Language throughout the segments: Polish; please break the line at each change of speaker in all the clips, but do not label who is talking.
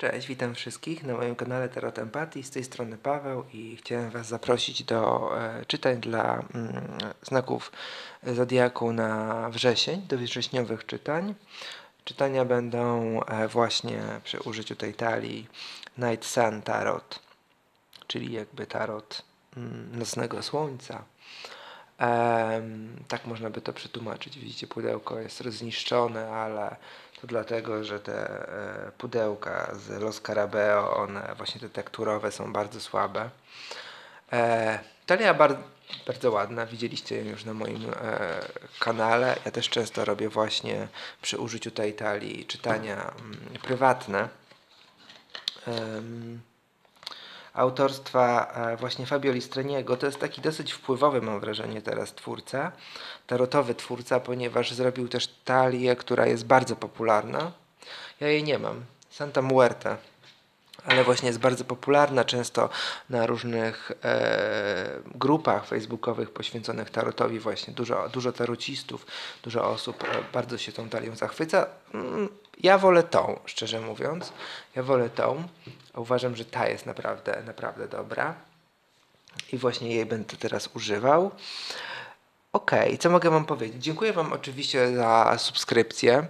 Cześć, witam wszystkich na moim kanale Tarot Empatii. Z tej strony Paweł i chciałem Was zaprosić do e, czytań dla mm, znaków Zodiaku na wrzesień, do wrześniowych czytań. Czytania będą e, właśnie przy użyciu tej talii Night Sun Tarot, czyli jakby tarot mm, nocnego słońca. Em, tak można by to przetłumaczyć. Widzicie, pudełko jest rozniszczone, ale to dlatego, że te e, pudełka z Los Carabeo, one właśnie te tekturowe są bardzo słabe. E, talia bar- bardzo ładna, widzieliście ją już na moim e, kanale. Ja też często robię właśnie przy użyciu tej talii czytania mm, prywatne. Autorstwa e, właśnie Fabio Listreniego. To jest taki dosyć wpływowy, mam wrażenie, teraz twórca, tarotowy twórca, ponieważ zrobił też talię, która jest bardzo popularna. Ja jej nie mam. Santa Muerte. Ale właśnie jest bardzo popularna, często na różnych e, grupach facebookowych poświęconych tarotowi właśnie dużo, dużo tarocistów, dużo osób e, bardzo się tą talią zachwyca. Ja wolę tą, szczerze mówiąc. Ja wolę tą. Uważam, że ta jest naprawdę, naprawdę dobra. I właśnie jej będę teraz używał. Okej, co mogę Wam powiedzieć? Dziękuję Wam oczywiście za subskrypcję.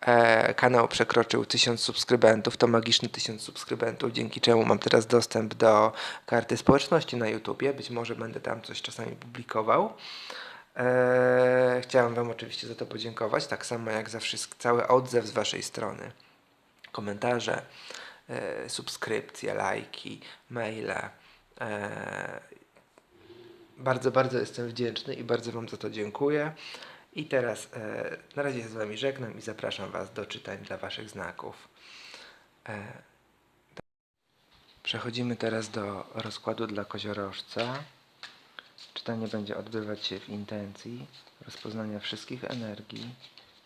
E, kanał przekroczył 1000 subskrybentów, to magiczny 1000 subskrybentów, dzięki czemu mam teraz dostęp do karty społeczności na YouTubie. Być może będę tam coś czasami publikował. E, chciałem Wam oczywiście za to podziękować, tak samo jak za wszystko, cały odzew z Waszej strony. Komentarze, e, subskrypcje, lajki, maile. E, bardzo, bardzo jestem wdzięczny i bardzo Wam za to dziękuję. I teraz na razie się z Wami żegnam i zapraszam Was do czytań dla Waszych znaków. Przechodzimy teraz do rozkładu dla koziorożca. Czytanie będzie odbywać się w intencji rozpoznania wszystkich energii,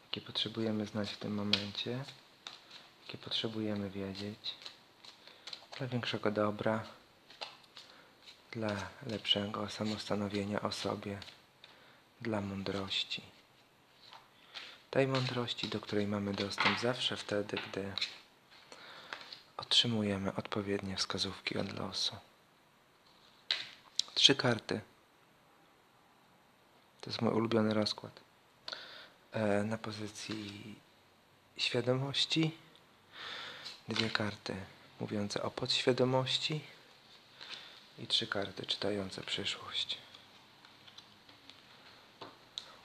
jakie potrzebujemy znać w tym momencie, jakie potrzebujemy wiedzieć dla większego dobra, dla lepszego samostanowienia o sobie, dla mądrości. Tej mądrości, do której mamy dostęp zawsze wtedy, gdy otrzymujemy odpowiednie wskazówki od losu. Trzy karty. To jest mój ulubiony rozkład. E, na pozycji świadomości dwie karty mówiące o podświadomości i trzy karty czytające przyszłość.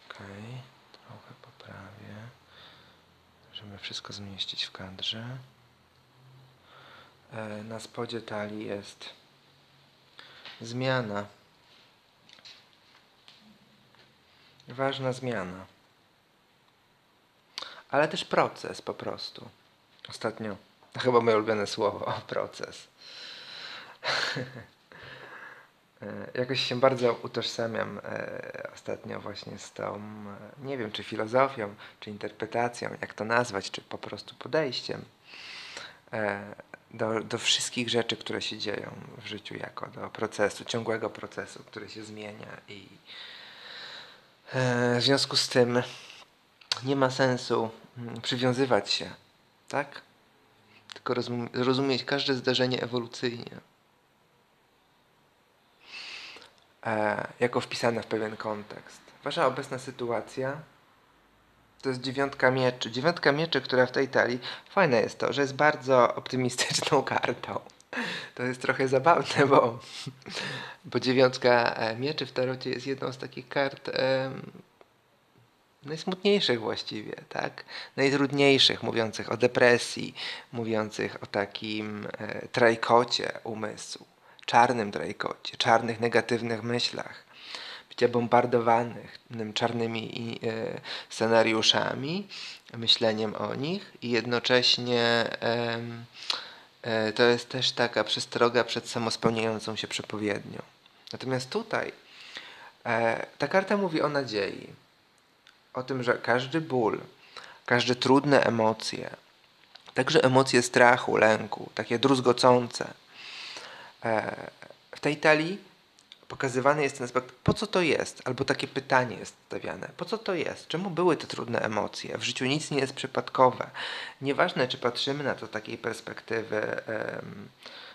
Okej, trochę poprawię, żeby wszystko zmieścić w kadrze. E, na spodzie talii jest zmiana. Ważna zmiana. Ale też proces po prostu. Ostatnio, to chyba moje ulubione słowo, proces. E, Jakoś się bardzo utożsamiam e, ostatnio właśnie z tą, e, nie wiem czy filozofią, czy interpretacją, jak to nazwać, czy po prostu podejściem do, do wszystkich rzeczy, które się dzieją w życiu, jako do procesu, ciągłego procesu, który się zmienia i w związku z tym nie ma sensu mm, przywiązywać się, tak? Tylko rozum- rozumieć każde zdarzenie ewolucyjnie. e, jako wpisane w pewien kontekst. Wasza obecna sytuacja to jest dziewiątka mieczy. Dziewiątka mieczy, która w tej talii, fajne jest to, że jest bardzo optymistyczną kartą. To jest trochę zabawne, bo, bo dziewiątka e, mieczy w tarocie jest jedną z takich kart najsmutniejszych właściwie, tak? Najtrudniejszych, mówiących o depresji, mówiących o takim e, trajkocie umysłu, czarnym trajkocie, czarnych, negatywnych myślach, bycia bombardowanych czarnymi e, scenariuszami, myśleniem o nich i jednocześnie e, to jest też taka przestroga przed samospełniającą się przepowiednią. Natomiast tutaj e, ta karta mówi o nadziei o tym, że każdy ból, każde trudne emocje, także emocje strachu, lęku, takie druzgocące, e, w tej talii pokazywany jest ten aspekt, po co to jest, albo takie pytanie jest stawiane, po co to jest, czemu były te trudne emocje, w życiu nic nie jest przypadkowe. Nieważne, czy patrzymy na to z takiej perspektywy em,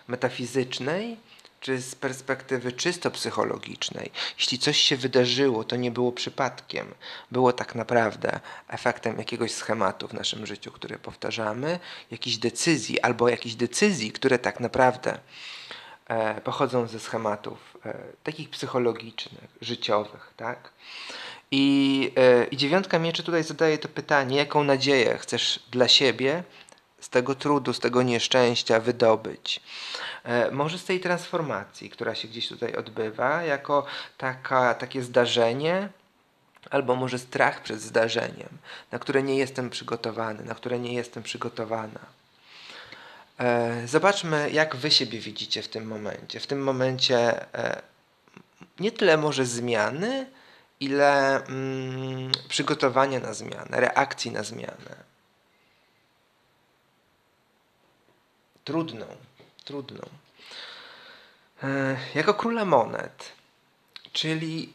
metafizycznej, czy z perspektywy czysto psychologicznej. Jeśli coś się wydarzyło, to nie było przypadkiem, było tak naprawdę efektem jakiegoś schematu w naszym życiu, które powtarzamy, jakichś decyzji, albo jakichś decyzji, które tak naprawdę pochodzą ze schematów e, takich psychologicznych, życiowych, tak? I, e, I dziewiątka mieczy tutaj zadaje to pytanie, jaką nadzieję chcesz dla siebie z tego trudu, z tego nieszczęścia wydobyć. E, może z tej transformacji, która się gdzieś tutaj odbywa, jako taka, takie zdarzenie, albo może strach przed zdarzeniem, na które nie jestem przygotowany, na które nie jestem przygotowana. E, Zobaczmy, jak wy siebie widzicie w tym momencie. W tym momencie e, nie tyle może zmiany, ile mm, przygotowania na zmianę, reakcji na zmianę. Trudną, trudną. E, Jako króla monet, czyli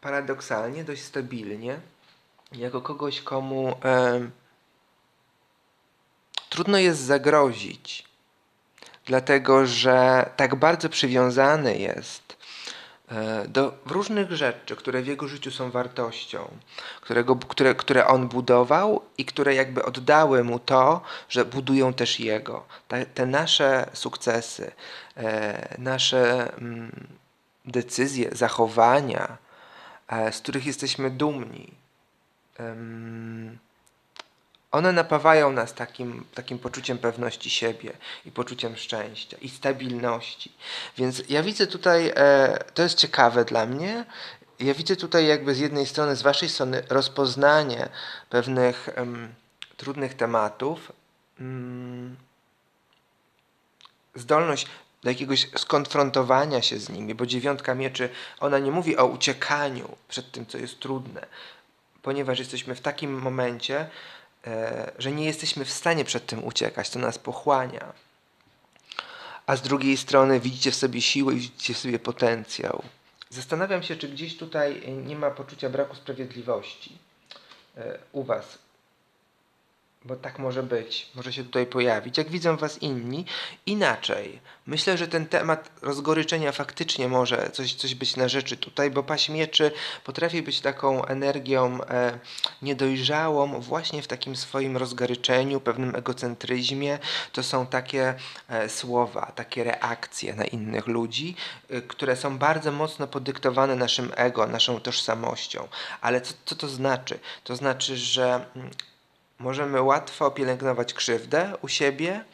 paradoksalnie dość stabilnie, jako kogoś, komu trudno jest zagrozić, dlatego że tak bardzo przywiązany jest e, do różnych rzeczy, które w jego życiu są wartością, którego, które, które on budował i które jakby oddały mu to, że budują też jego. Te, te nasze sukcesy, e, nasze mm, decyzje, zachowania, e, z których jesteśmy dumni. One napawają nas takim, takim poczuciem pewności siebie i poczuciem szczęścia i stabilności. Więc ja widzę tutaj, e, to jest ciekawe dla mnie, ja widzę tutaj jakby z jednej strony, z waszej strony rozpoznanie pewnych em, trudnych tematów, mm, zdolność do jakiegoś skonfrontowania się z nimi, bo dziewiątka mieczy, ona nie mówi o uciekaniu przed tym, co jest trudne, ponieważ jesteśmy w takim momencie, że nie jesteśmy w stanie przed tym uciekać, to nas pochłania. A z drugiej strony widzicie w sobie siłę i widzicie w sobie potencjał. Zastanawiam się, czy gdzieś tutaj nie ma poczucia braku sprawiedliwości e, u Was, bo tak może być, może się tutaj pojawić. Jak widzą Was inni, inaczej. Myślę, że ten temat rozgoryczenia faktycznie może coś, coś być na rzeczy tutaj, bo paść mieczy potrafi być taką energią e, niedojrzałą właśnie w takim swoim rozgoryczeniu, pewnym egocentryzmie. To są takie e, słowa, takie reakcje na innych ludzi, e, które są bardzo mocno podyktowane naszym ego, naszą tożsamością. Ale co, co to znaczy? To znaczy, że mm, Możemy łatwo pielęgnować krzywdę u siebie,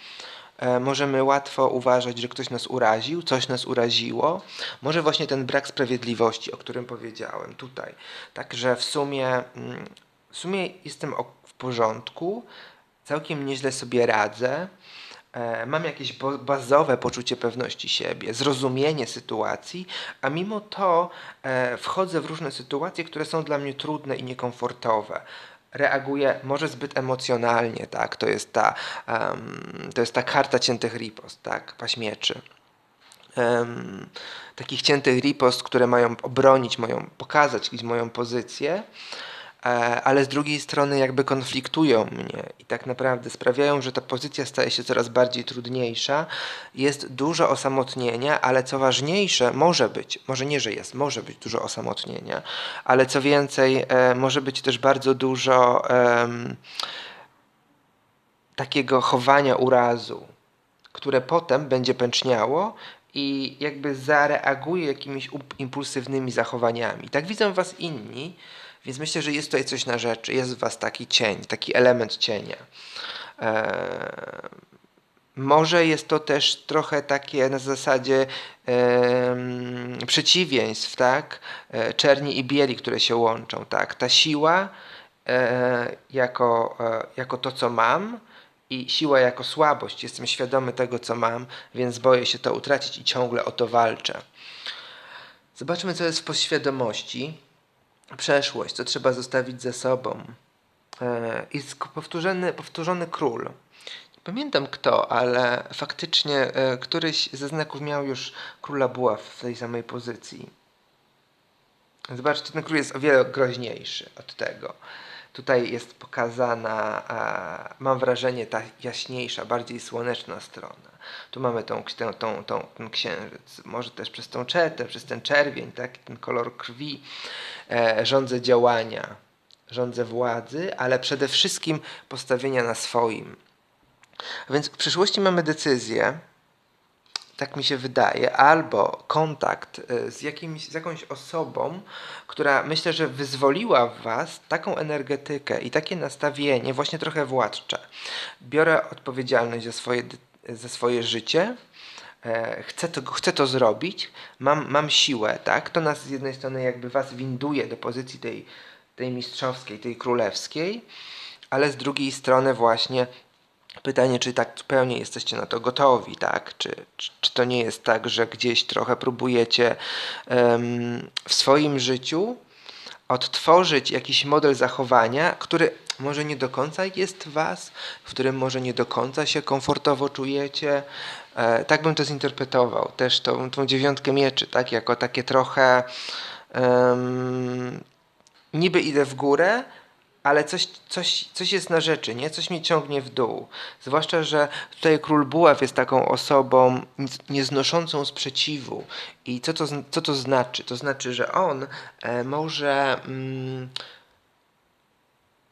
e, możemy łatwo uważać, że ktoś nas uraził, coś nas uraziło. Może właśnie ten brak sprawiedliwości, o którym powiedziałem tutaj. Także w sumie, mm, w sumie jestem w porządku, całkiem nieźle sobie radzę. E, Mam jakieś bazowe poczucie pewności siebie, zrozumienie sytuacji, a mimo to e, wchodzę w różne sytuacje, które są dla mnie trudne i niekomfortowe reaguje może zbyt emocjonalnie, tak? To jest ta, em, to jest ta karta ciętych ripost, tak? Paśmieczy. Em, takich ciętych ripost, które mają obronić moją, pokazać moją pozycję, ale z drugiej strony jakby konfliktują mnie i tak naprawdę sprawiają, że ta pozycja staje się coraz bardziej trudniejsza. Jest dużo osamotnienia, ale co ważniejsze, może być, może nie, że jest, może być dużo osamotnienia, ale co więcej, e, może być też bardzo dużo takiego chowania urazu, które potem będzie pęczniało i jakby zareaguje jakimiś impulsywnymi zachowaniami. Tak widzą was inni, więc myślę, że jest tutaj coś na rzeczy. Jest w was taki cień, taki element cienia. Eee, może jest to też trochę takie na zasadzie em, przeciwieństw, tak? E, Czerni i bieli, które się łączą, tak? Ta siła e, jako, e, jako to, co mam, i siła jako słabość. Jestem świadomy tego, co mam, więc boję się to utracić i ciągle o to walczę. Zobaczmy, co jest w podświadomości. Przeszłość, co trzeba zostawić za sobą. Sk- powtórzony, powtórzony król. Pamiętam kto, ale faktycznie e, któryś ze znaków miał już króla buław w tej samej pozycji. Zobaczcie, ten król jest o wiele groźniejszy od tego. Tutaj jest pokazana, mam wrażenie, ta jaśniejsza, bardziej słoneczna strona. Tu mamy tą, tą, tą, tą, ten księżyc. Może też przez tą czertę, przez ten czerwień, tak? ten kolor krwi. E, rządzę działania, rządzę władzy, ale przede wszystkim postawienia na swoim. A więc w przyszłości mamy decyzję, tak mi się wydaje, albo kontakt y, z, jakimś, z jakąś osobą, która myślę, że wyzwoliła w Was taką energetykę i takie nastawienie, właśnie trochę władcze. Biorę odpowiedzialność za swoje, za swoje życie, e, chcę to, chcę to zrobić, mam, mam siłę, tak? To nas z jednej strony jakby Was winduje do pozycji tej, tej mistrzowskiej, tej królewskiej, ale z drugiej strony właśnie Pytanie, czy tak zupełnie jesteście na to gotowi, tak? Czy, czy, czy to nie jest tak, że gdzieś trochę próbujecie em, w swoim życiu odtworzyć jakiś model zachowania, który może nie do końca jest was, w którym może nie do końca się komfortowo czujecie. E, tak bym to zinterpretował. Też tą, tą dziewiątkę mieczy, tak? Jako takie trochę em, niby idę w górę, ale coś, coś, coś jest na rzeczy, nie? Coś mnie ciągnie w dół. Zwłaszcza, że tutaj król buław jest taką osobą nieznoszącą sprzeciwu. I co to, co to znaczy? To znaczy, że on e, może. Mm,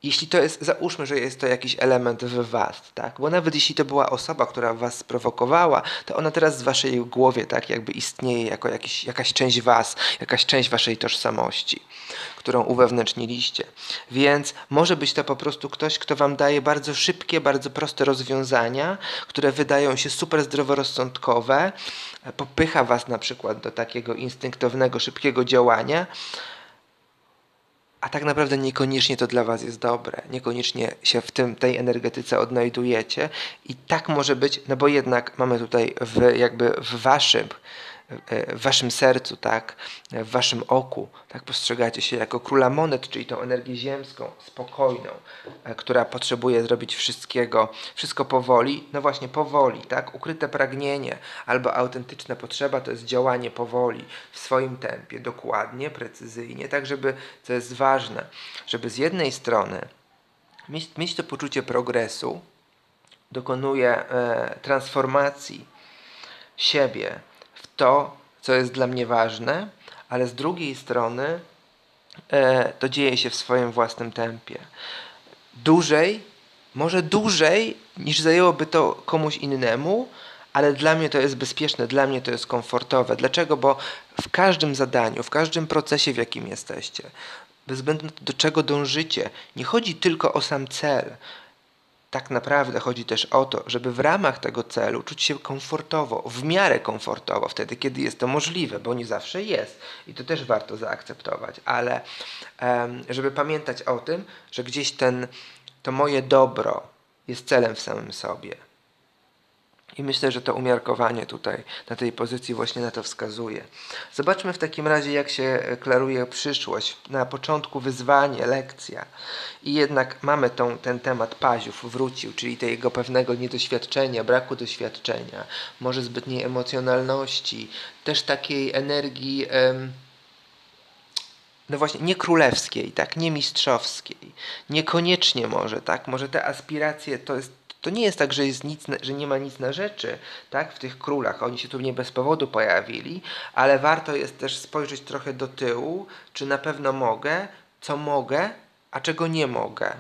jeśli to jest, załóżmy, że jest to jakiś element w was, tak? Bo nawet jeśli to była osoba, która was sprowokowała, to ona teraz w waszej głowie, tak, jakby istnieje jako jakiś, jakaś część was, jakaś część waszej tożsamości, którą uwewnętrzniliście. Więc może być to po prostu ktoś, kto wam daje bardzo szybkie, bardzo proste rozwiązania, które wydają się super zdroworozsądkowe, popycha was na przykład do takiego instynktownego, szybkiego działania, a tak naprawdę niekoniecznie to dla Was jest dobre, niekoniecznie się w tym, tej energetyce odnajdujecie. I tak może być, no bo jednak mamy tutaj w, jakby w Waszym, w Waszym sercu, tak, w Waszym oku, tak postrzegacie się jako króla monet, czyli tą energię ziemską, spokojną, e, która potrzebuje zrobić wszystkiego, wszystko powoli, no właśnie powoli, tak, ukryte pragnienie albo autentyczna potrzeba to jest działanie powoli, w swoim tempie, dokładnie, precyzyjnie, tak żeby, co jest ważne, żeby z jednej strony mieć, mieć to poczucie progresu, dokonuje e, transformacji siebie to, co jest dla mnie ważne, ale z drugiej strony e, to dzieje się w swoim własnym tempie. Dłużej, może dłużej niż zajęłoby to komuś innemu, ale dla mnie to jest bezpieczne, dla mnie to jest komfortowe. Dlaczego? Bo w każdym zadaniu, w każdym procesie, w jakim jesteście, bez względu na to, do czego dążycie, nie chodzi tylko o sam cel, tak naprawdę chodzi też o to, żeby w ramach tego celu czuć się komfortowo, w miarę komfortowo, wtedy kiedy jest to możliwe, bo nie zawsze jest i to też warto zaakceptować, ale żeby pamiętać o tym, że gdzieś ten, to moje dobro jest celem w samym sobie. I myślę, że to umiarkowanie tutaj na tej pozycji właśnie na to wskazuje. Zobaczmy w takim razie, jak się e, klaruje przyszłość. Na początku wyzwanie, lekcja. I jednak mamy tą, ten temat paziów wrócił, czyli tego pewnego niedoświadczenia, braku doświadczenia, może zbytniej emocjonalności, też takiej energii. Em, no właśnie, nie królewskiej, tak, nie mistrzowskiej, niekoniecznie może, tak, może te aspiracje to jest, to nie jest tak, że jest nic, że nie ma nic na rzeczy, tak, w tych królach, oni się tu nie bez powodu pojawili, ale warto jest też spojrzeć trochę do tyłu, czy na pewno mogę, co mogę, a czego nie mogę.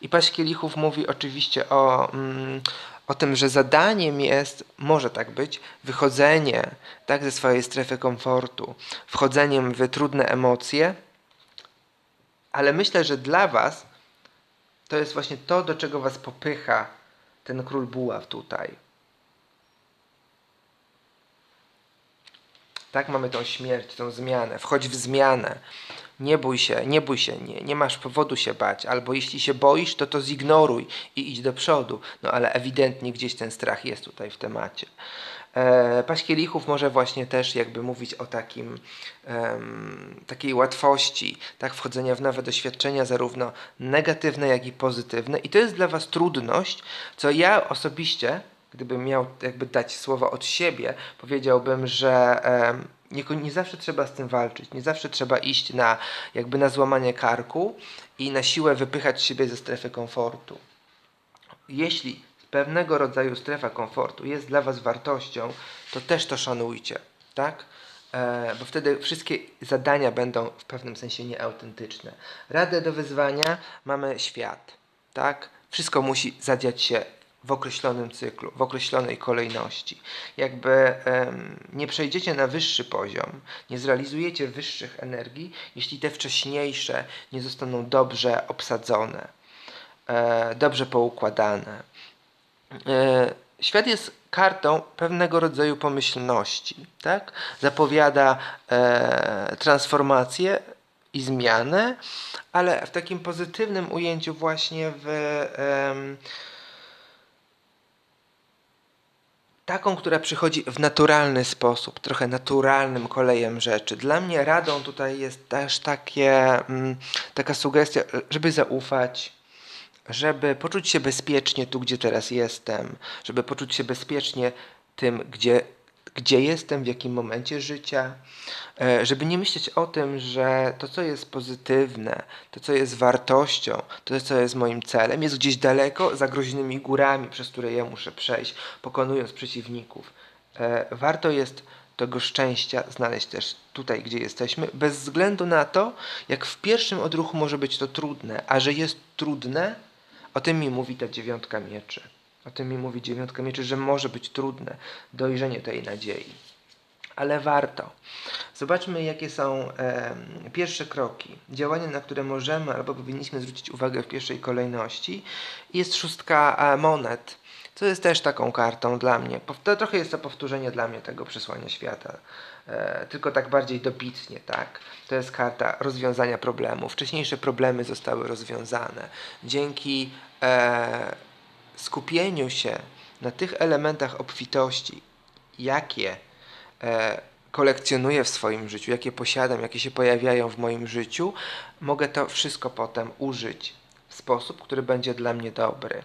I Paść Kielichów mówi oczywiście o, mm, o tym, że zadaniem jest, może tak być, wychodzenie tak, ze swojej strefy komfortu, wchodzeniem w trudne emocje, ale myślę, że dla Was to jest właśnie to, do czego Was popycha ten król buław tutaj. Tak mamy tą śmierć, tą zmianę. Wchodź w zmianę. Nie bój się, nie bój się, nie, nie masz powodu się bać. Albo jeśli się boisz, to to zignoruj i idź do przodu. No ale ewidentnie gdzieś ten strach jest tutaj w temacie. E, paść kielichów może właśnie też jakby mówić o takim, takiej łatwości, tak, wchodzenia w nowe doświadczenia, zarówno negatywne, jak i pozytywne. I to jest dla Was trudność, co ja osobiście, gdybym miał jakby dać słowa od siebie, powiedziałbym, że nie, nie zawsze trzeba z tym walczyć, nie zawsze trzeba iść na jakby na złamanie karku i na siłę wypychać siebie ze strefy komfortu. Jeśli pewnego rodzaju strefa komfortu jest dla Was wartością, to też to szanujcie, tak? E, bo wtedy wszystkie zadania będą w pewnym sensie nieautentyczne. Radę do wyzwania mamy świat, tak? Wszystko musi zadziać się w określonym cyklu, w określonej kolejności. Jakby em, nie przejdziecie na wyższy poziom, nie zrealizujecie wyższych energii, jeśli te wcześniejsze nie zostaną dobrze obsadzone, e, dobrze poukładane. E, świat jest kartą pewnego rodzaju pomyślności, tak? Zapowiada e, transformację i zmianę, ale w takim pozytywnym ujęciu właśnie w em, taką, która przychodzi w naturalny sposób, trochę naturalnym kolejem rzeczy. Dla mnie radą tutaj jest też takie, mm, taka sugestia, żeby zaufać, żeby poczuć się bezpiecznie tu, gdzie teraz jestem, żeby poczuć się bezpiecznie tym, gdzie, gdzie jestem, w jakim momencie życia, e, żeby nie myśleć o tym, że to, co jest pozytywne, to, co jest wartością, to, co jest moim celem, jest gdzieś daleko, za groźnymi górami, przez które ja muszę przejść, pokonując przeciwników. E, Warto jest tego szczęścia znaleźć też tutaj, gdzie jesteśmy, bez względu na to, jak w pierwszym odruchu może być to trudne, a że jest trudne, o tym mi mówi ta dziewiątka mieczy. O tym mi mówi dziewiątka mieczy, że może być trudne dojrzenie tej nadziei. Ale warto. Zobaczmy, jakie są e, pierwsze kroki. Działania, na które możemy albo powinniśmy zwrócić uwagę w pierwszej kolejności. Jest szóstka e, monet, co jest też taką kartą dla mnie. To trochę jest to powtórzenie dla mnie tego przesłania świata. E, tylko tak bardziej dobitnie, tak. To jest karta rozwiązania problemu. Wcześniejsze problemy zostały rozwiązane. Dzięki e, skupieniu się na tych elementach obfitości, jakie e, kolekcjonuję w swoim życiu, jakie posiadam, jakie się pojawiają w moim życiu, mogę to wszystko potem użyć w sposób, który będzie dla mnie dobry.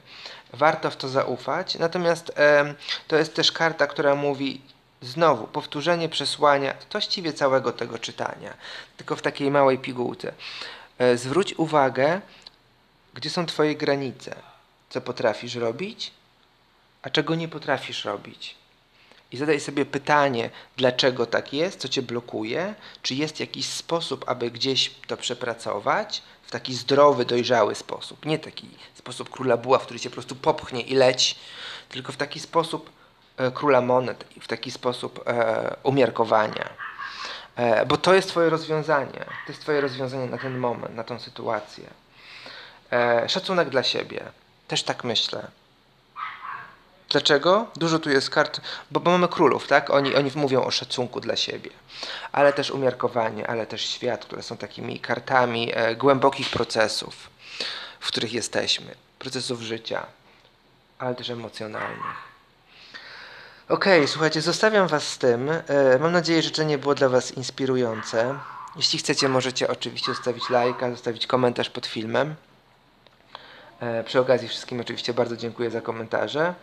Warto w to zaufać, natomiast em, to jest też karta, która mówi znowu powtórzenie przesłania właściwie całego tego czytania, tylko w takiej małej pigułce. E, zwróć uwagę, gdzie są Twoje granice, co potrafisz robić, a czego nie potrafisz robić. I zadaj sobie pytanie, dlaczego tak jest, co cię blokuje, czy jest jakiś sposób, aby gdzieś to przepracować w taki zdrowy, dojrzały sposób. Nie taki sposób króla buław, który cię po prostu popchnie i leć, tylko w taki sposób króla monet, w taki sposób e, umiarkowania. E, bo to jest twoje rozwiązanie. To jest twoje rozwiązanie na ten moment, na tą sytuację. E, szacunek dla siebie. Też tak myślę. Dlaczego? Dużo tu jest kart, bo, bo mamy królów, tak? Oni, oni mówią o szacunku dla siebie, ale też umiarkowanie, ale też świat, które są takimi kartami e, głębokich procesów, w których jesteśmy, procesów życia, ale też emocjonalnych. Okej, słuchajcie, zostawiam Was z tym. E, Mam nadzieję, że życzenie było dla Was inspirujące. Jeśli chcecie, możecie oczywiście zostawić lajka, zostawić komentarz pod filmem. E, Przy okazji wszystkim oczywiście bardzo dziękuję za komentarze.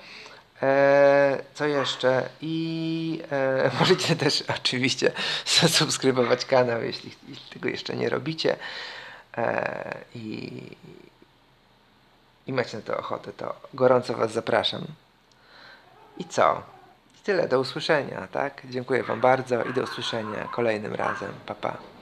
E, co jeszcze? I możecie też oczywiście zasubskrybować kanał, jeśli, tego jeszcze nie robicie. I, I macie na to ochotę, to gorąco Was zapraszam. I co? Tyle, do usłyszenia, tak? Dziękuję Wam bardzo i do usłyszenia kolejnym razem. Pa, pa.